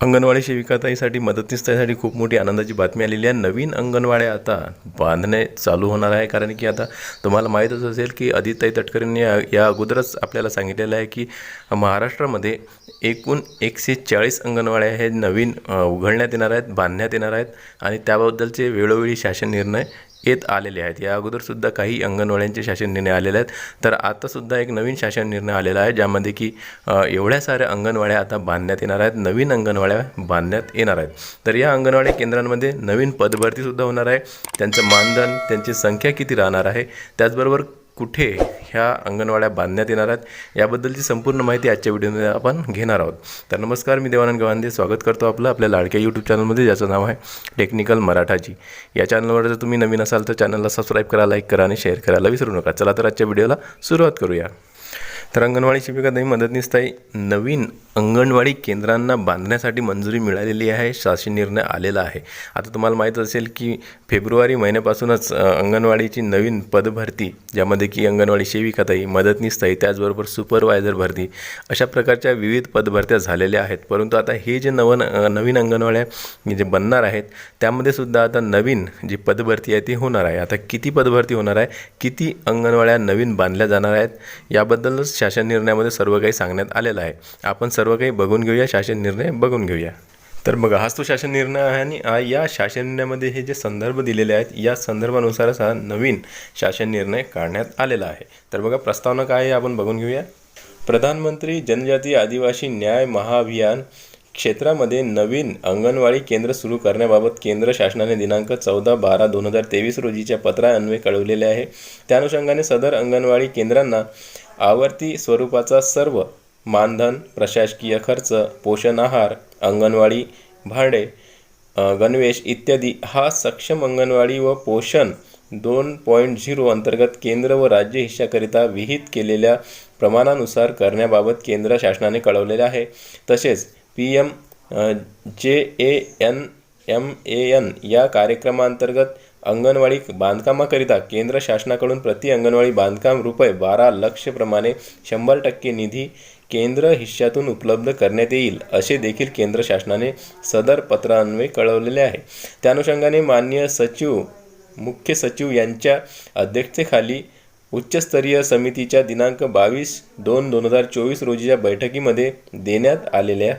अंगणवाडी सेविकाताईसाठी मदतनीसताईसाठी खूप मोठी आनंदाची बातमी आलेली आहे. नवीन अंगणवाड्या आता बांधणे चालू होणार आहे. कारण की आता तुम्हाला माहीतच असेल की अदिताई तटकरेंनी या या अगोदरच आपल्याला सांगितलेलं आहे की महाराष्ट्रामध्ये एकूण एकशे चाळीस अंगणवाड्या हे नवीन उघडण्यात येणार आहेत बांधण्यात येणार आहेत आणि त्याबद्दलचे वेळोवेळी शासन निर्णय येत आलेले आहेत. या अगोदरसुद्धा काही अंगणवाड्यांचे शासन निर्णय आलेले आहेत. तर आतासुद्धा एक नवीन शासन निर्णय आलेला आहे ज्यामध्ये की एवढ्या साऱ्या अंगणवाड्या आता बांधण्यात येणार आहेत. नवीन अंगणवाड्या बांधण्यात येणार आहेत. तर या अंगणवाडी केंद्रांमध्ये नवीन पदभरतीसुद्धा होणार आहे. त्यांचं मानधन त्यांची संख्या किती राहणार आहे? त्याचबरोबर कुठे ह्या अंगणवाड्या बांधण्यात येणार आहेत याबद्दलची संपूर्ण माहिती आजच्या व्हिडिओमध्ये आपण घेणार आहोत. तर नमस्कार मी देवानंद गवांदे. स्वागत करतो आपलं आपल्या लाडक्या यूट्यूब चॅनलमध्ये ज्याचं नाव आहे टेक्निकल मराठाजी या चॅनलवर जर तुम्ही नवीन असाल तर चॅनलला सबस्क्राईब करा लाईक करा आणि शेअर करायला विसरू नका. चला तर आजच्या व्हिडिओला सुरुवात करूया. तर अंगणवाडी शिपिका दही मदतनीसताई नवीन अंगणवाडी केंद्रांना बांधण्यासाठी मंजुरी मिळालेली आहे शासन निर्णय आलेला आहे. आता तुम्हाला माहीत असेल की फेब्रुवारी महिन्यापासूनच अंगणवाडीची नवीन पदभरती ज्यामध्ये की अंगणवाडी सेविकाताई मदतनीसताई त्याचबरोबर सुपरवायझर भरती अशा प्रकारच्या विविध पदभरत्या झालेल्या आहेत. परंतु आता हे जे नवन नवीन अंगणवाड्या जे बनणार आहेत त्यामध्ये सुद्धा आता नवीन जी पदभरती आहे ती होणार आहे. आता किती पदभरती होणार आहे किती अंगणवाड्या नवीन बांधल्या जाणार आहेत याबद्दलच शासन निर्णयामध्ये सर्व काही सांगण्यात आलेलं आहे. आपण सर्व काही बघून घेऊया शासन निर्णय बघून घेऊया. तर बघा हाच तो शासन निर्णय आहे आणि या शासन निर्णयामध्ये हे जे संदर्भ दिलेले आहेत या संदर्भानुसारच हा नवीन शासन निर्णय काढण्यात आलेला आहे. तर बघा प्रस्तावना काय आहे आपण बघून घेऊया. प्रधानमंत्री जनजाती आदिवासी न्याय महाअभियान क्षेत्रामध्ये नवीन अंगणवाडी केंद्र सुरू करण्याबाबत केंद्र शासनाने दिनांक चौदा बारा दोन हजार तेवीस रोजीच्या पत्रान्वये कळवलेले आहे. त्या अनुषंगाने सदर अंगणवाडी केंद्रांना आवर्ती स्वरूपाचा सर्व मानधन प्रशासकीय खर्च पोषण आहार अंगणवाडी भाडे गणवेश इत्यादी हा सक्षम अंगणवाडी व पोषण दोन पॉईंट झिरो अंतर्गत केंद्र व राज्य हिश्शाकरिता विहित केलेल्या प्रमाणानुसार करण्याबाबत केंद्र शासनाने कळवलेले आहे. तसेच P M J A N M A N या कार्यक्रमांतर्गत अंगणवाडी बांधकामाकरिता केंद्र शासनाकडून प्रति अंगणवाडी बांधकाम रुपये बारा लक्षप्रमाणे शंभर टक्के निधी केंद्र हिश्श्यातून उपलब्ध करण्यात येईल असे देखील केंद्र शासनाने सदर पत्रान्वये कळवलेले आहे. त्या अनुषंगाने माननीय सचिव मुख्य सचिव यांच्या अध्यक्षतेखाली उच्चस्तरीय समितीच्या दिनांक बावीस दोन दोन हजार चोवीस रोजीच्या बैठकीमध्ये देण्यात आलेल्या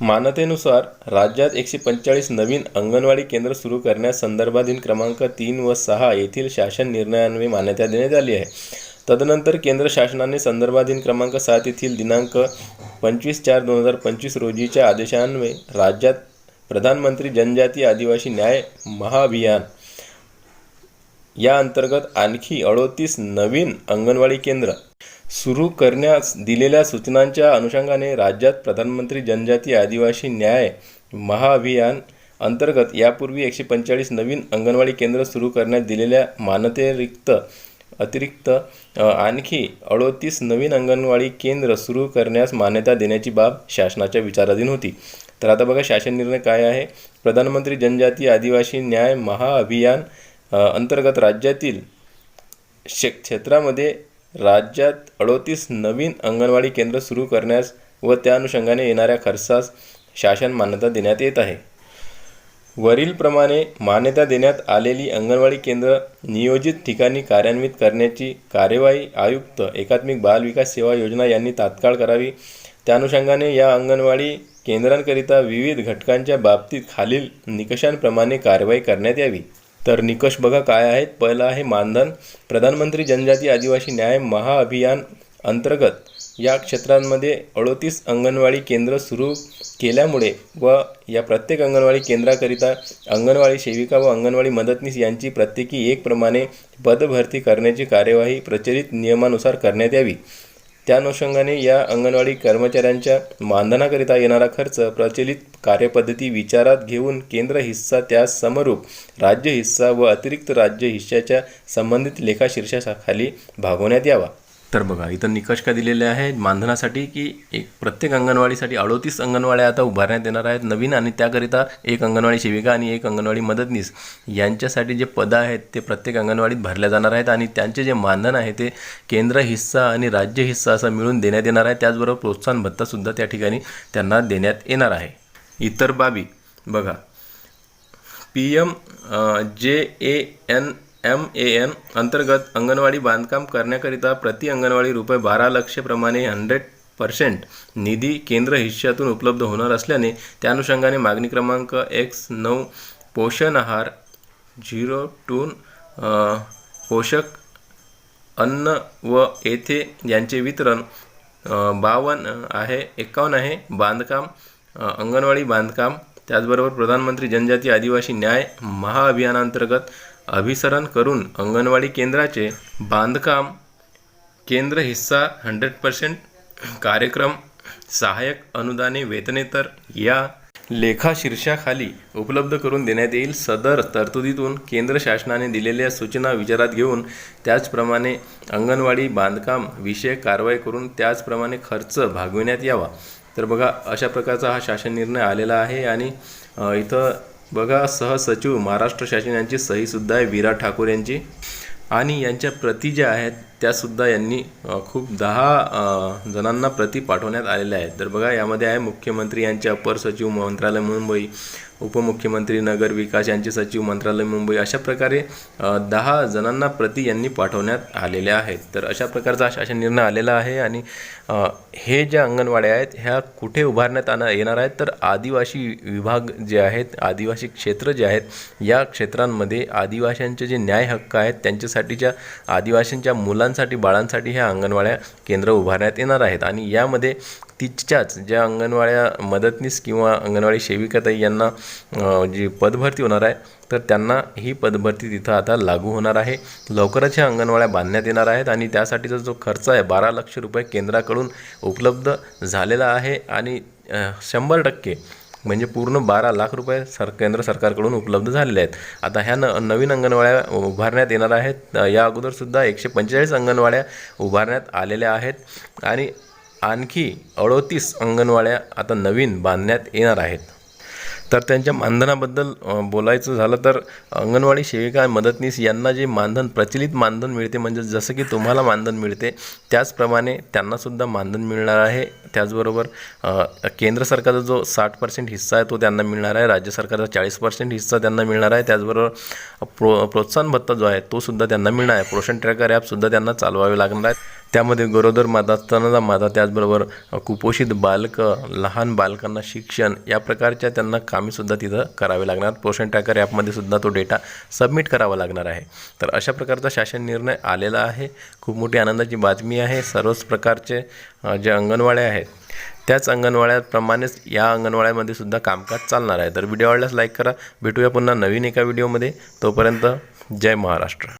मान्यतेनुसार राज्यात एकशे पंचेचाळीस नवीन अंगणवाडी केंद्र सुरू करण्यास संदर्भाधीन क्रमांक तीन व सहा येथील शासन निर्णयान्वये मान्यता देण्यात आली आहे. तदनंतर केंद्र शासनाने संदर्भाधीन क्रमांक सात येथील दिनांक पंचवीस चार दोन हजार पंचवीस रोजीच्या आदेशान्वये राज्यात प्रधानमंत्री जनजाती आदिवासी न्याय महाअभियान या अंतर्गत आणखी अडोतीस नवीन अंगणवाडी केंद्र सुरू करण्यास दिलेल्या सूचनांच्या अनुषंगाने राज्यात प्रधानमंत्री जनजाती आदिवासी न्याय महाअभियान अंतर्गत यापूर्वी एकशे पंचेचाळीस नवीन अंगणवाडी केंद्र सुरू करण्यात दिलेल्या मान्यतेरिक्त अतिरिक्त आणखी अडोतीस नवीन अंगणवाडी केंद्र सुरू करण्यास मान्यता देण्याची बाब शासनाच्या विचाराधीन होती. तर आता बघा शासन निर्णय काय आहे? प्रधानमंत्री जनजाती आदिवासी न्याय महाअभियान अंतर्गत राज्यातील शे क्षेत्रामध्ये राज्यात अडोतीस नवीन अंगणवाडी केंद्र सुरू करण्यास व त्या अनुषंगाने येणाऱ्या खर्चास शासन मान्यता देण्यात येत आहे. वरीलप्रमाणे मान्यता देण्यात आलेली अंगणवाडी केंद्र नियोजित ठिकाणी कार्यान्वित करण्याची कार्यवाही आयुक्त एकात्मिक बाल विकास सेवा योजना यांनी तात्काळ करावी. त्या अनुषंगाने या अंगणवाडी केंद्रांकरिता विविध घटकांच्या बाबतीत खालील निकषांप्रमाणे कारवाई करण्यात यावी. तर निकष बघा काय आहेत. पहिला आहे मानधन. प्रधानमंत्री जनजाती आदिवासी न्याय महाअभियान अंतर्गत या क्षेत्रांमध्ये अडोतीस अंगणवाडी केंद्र सुरू केल्यामुळे व या प्रत्येक अंगणवाडी केंद्राकरिता अंगणवाडी सेविका व अंगणवाडी मदतनीस यांची प्रत्येकी एक प्रमाणे पदभरती करण्याची कार्यवाही प्रचलित नियमानुसार करण्यात यावी. त्या अनुषंगाने या अंगणवाडी कर्मचाऱ्यांच्या मानधनाकरिता येणारा खर्च प्रचलित कार्यपद्धती विचारात घेऊन केंद्र हिस्सा त्यास समरूप राज्य हिस्सा व अतिरिक्त राज्य हिश्श्याच्या संबंधित लेखाशीर्षाखाली भागवण्यात यावा. तर बघा इथं निकष काय दिलेले आहे मानधनासाठी की एक प्रत्येक अंगणवाडीसाठी अडोतीस अंगणवाड्या आता उभारण्यात येणार आहेत नवीन आणि त्याकरिता एक अंगणवाडी सेविका आणि एक अंगणवाडी मदतनीस. यांच्यासाठी जे पदं आहेत ते प्रत्येक अंगणवाडीत भरल्या जाणार आहेत आणि त्यांचे जे मानधन आहे ते केंद्र हिस्सा आणि राज्य हिस्सा असं मिळून देण्यात येणार आहे. त्याचबरोबर प्रोत्साहन भत्तासुद्धा त्या ठिकाणी त्यांना देण्यात येणार आहे. इतर बाबी बघा. P M J A N M A N अंतर्गत अंगणवाडी बांधकाम करण्याकरिता प्रति अंगणवाडी रुपये बारा लक्षप्रमाणे हंड्रेड पर्सेंट निधी केंद्र हिश्श्यातून उपलब्ध होणार असल्याने त्या अनुषंगाने मागणी क्रमांक एक्स नऊ पोषण आहार झिरो टून पोषक अन्न व येथे यांचे वितरण बावन्न आहे एकावन्न आहे. बांधकाम अंगणवाडी बांधकाम त्याचबरोबर प्रधानमंत्री जनजाती आदिवासी न्याय महाअभियानांतर्गत अभिसरण करून अंगणवाडी केंद्राचे बांधकाम केंद्र हिस्सा हंड्रेड पर्सेंट कार्यक्रम सहाय्यक अनुदाने वेतनेतर या लेखा शीर्षाखाली उपलब्ध करून देण्यात येईल. सदर तरतुदीतून केंद्र शासनाने दिलेल्या सूचना विचारात घेऊन त्याचप्रमाणे अंगणवाडी बांधकाम विषयक कारवाई करून त्याचप्रमाणे खर्च भागविण्यात यावा. तर बघा अशा प्रकारचा हा शासन निर्णय आलेला आहे आणि इथं बघा सहसचिव महाराष्ट्र शासन यांची सहीसुद्धा आहे विराट ठाकूर यांची. आणि यांच्या प्रती ज्या आहेत त्यासुद्धा यांनी खूप दहा जणांना प्रती पाठवण्यात आलेल्या आहेत. तर बघा यामध्ये आहे मुख्यमंत्री यांचे अपर सचिव मंत्रालय मुंबई उपमुख्यमंत्री नगर विकास यांचे सचिव मंत्रालय मुंबई अशा प्रकारे दहा जणांना प्रति यांनी पाठवण्यात आलेल्या आहेत. तर अशा प्रकारचा शासन निर्णय आलेला आहे आणि हे ज्या अंगणवाड्या आहेत ह्या कुठे उभारण्यात आणा येणार आहेत? तर आदिवासी विभाग जे आहेत आदिवासी क्षेत्र जे आहेत या क्षेत्रांमध्ये आदिवासींचे जे न्याय हक्क आहेत त्यांच्यासाठीच्या आदिवासींच्या मुलांसाठी बाळांसाठी ह्या अंगणवाड्या केंद्र उभारण्यात येणार आहेत. आणि यामध्ये तिच्याच ज्या अंगणवाड्या मदतनीस किंवा अंगणवाडी सेविकाताई यांना जी पदभरती होणार आहे तर त्यांना ही पदभरती तिथं आता लागू होणार आहे. लवकरच ह्या अंगणवाड्या बांधण्यात येणार आहेत आणि त्यासाठीचा जो खर्च आहे बारा लक्ष रुपये केंद्राकडून उपलब्ध झालेला आहे आणि शंभर टक्के म्हणजे पूर्ण बारा लाख रुपये सर केंद्र सरकारकडून उपलब्ध झालेले आहेत. आता ह्या न नवीन अंगणवाड्या उभारण्यात येणार आहेत. या अगोदरसुद्धा एकशे पंचेचाळीस अंगणवाड्या उभारण्यात आलेल्या आहेत आणि आणखी अडोतीस अंगणवाड्या आता नवीन बांधण्यात येणार आहेत. तर त्यांच्या मानधनाबद्दल बोलायचं झालं तर अंगणवाडी सेविका मदतनीस यांना जे मानधन प्रचलित मानधन मिळते म्हणजे जसं की तुम्हाला मानधन मिळते त्याचप्रमाणे त्यांनासुद्धा मानधन मिळणार आहे. त्याचबरोबर केंद्र सरकारचा जो साठ पर्सेंट हिस्सा आहे तो त्यांना मिळणार आहे. राज्य सरकारचा चाळीस पर्सेंट हिस्सा त्यांना मिळणार आहे. त्याचबरोबर प्रो प्रोत्साहन भत्ता जो आहे तोसुद्धा त्यांना मिळणार आहे. पोषण ट्रॅकर ॲपसुद्धा त्यांना चालवावे लागणार आहे. त्यामध्ये गरोदर माता स्तनदा माता त्याचबरोबर कुपोषित बालकं लहान बालकांना शिक्षण या प्रकारच्या त्यांना कामेसुद्धा तिथं करावे लागणार. पोषण ट्रॅकर ॲपमध्ये सुद्धा तो डेटा सबमिट करावा लागणार आहे. तर अशा प्रकारचा शासन निर्णय आलेला आहे. खूप मोठी आनंदाची बातमी आहे. सर्वच प्रकारचे जे अंगणवाड्या आहेत त्याच अंगणवाड्याप्रमाणेच या अंगणवाड्यामध्ये सुद्धा कामकाज चालणार आहे. तर व्हिडिओ आवडल्यास लाईक करा. भेटूया पुन्हा नवीन एका व्हिडिओमध्ये तोपर्यंत जय महाराष्ट्र.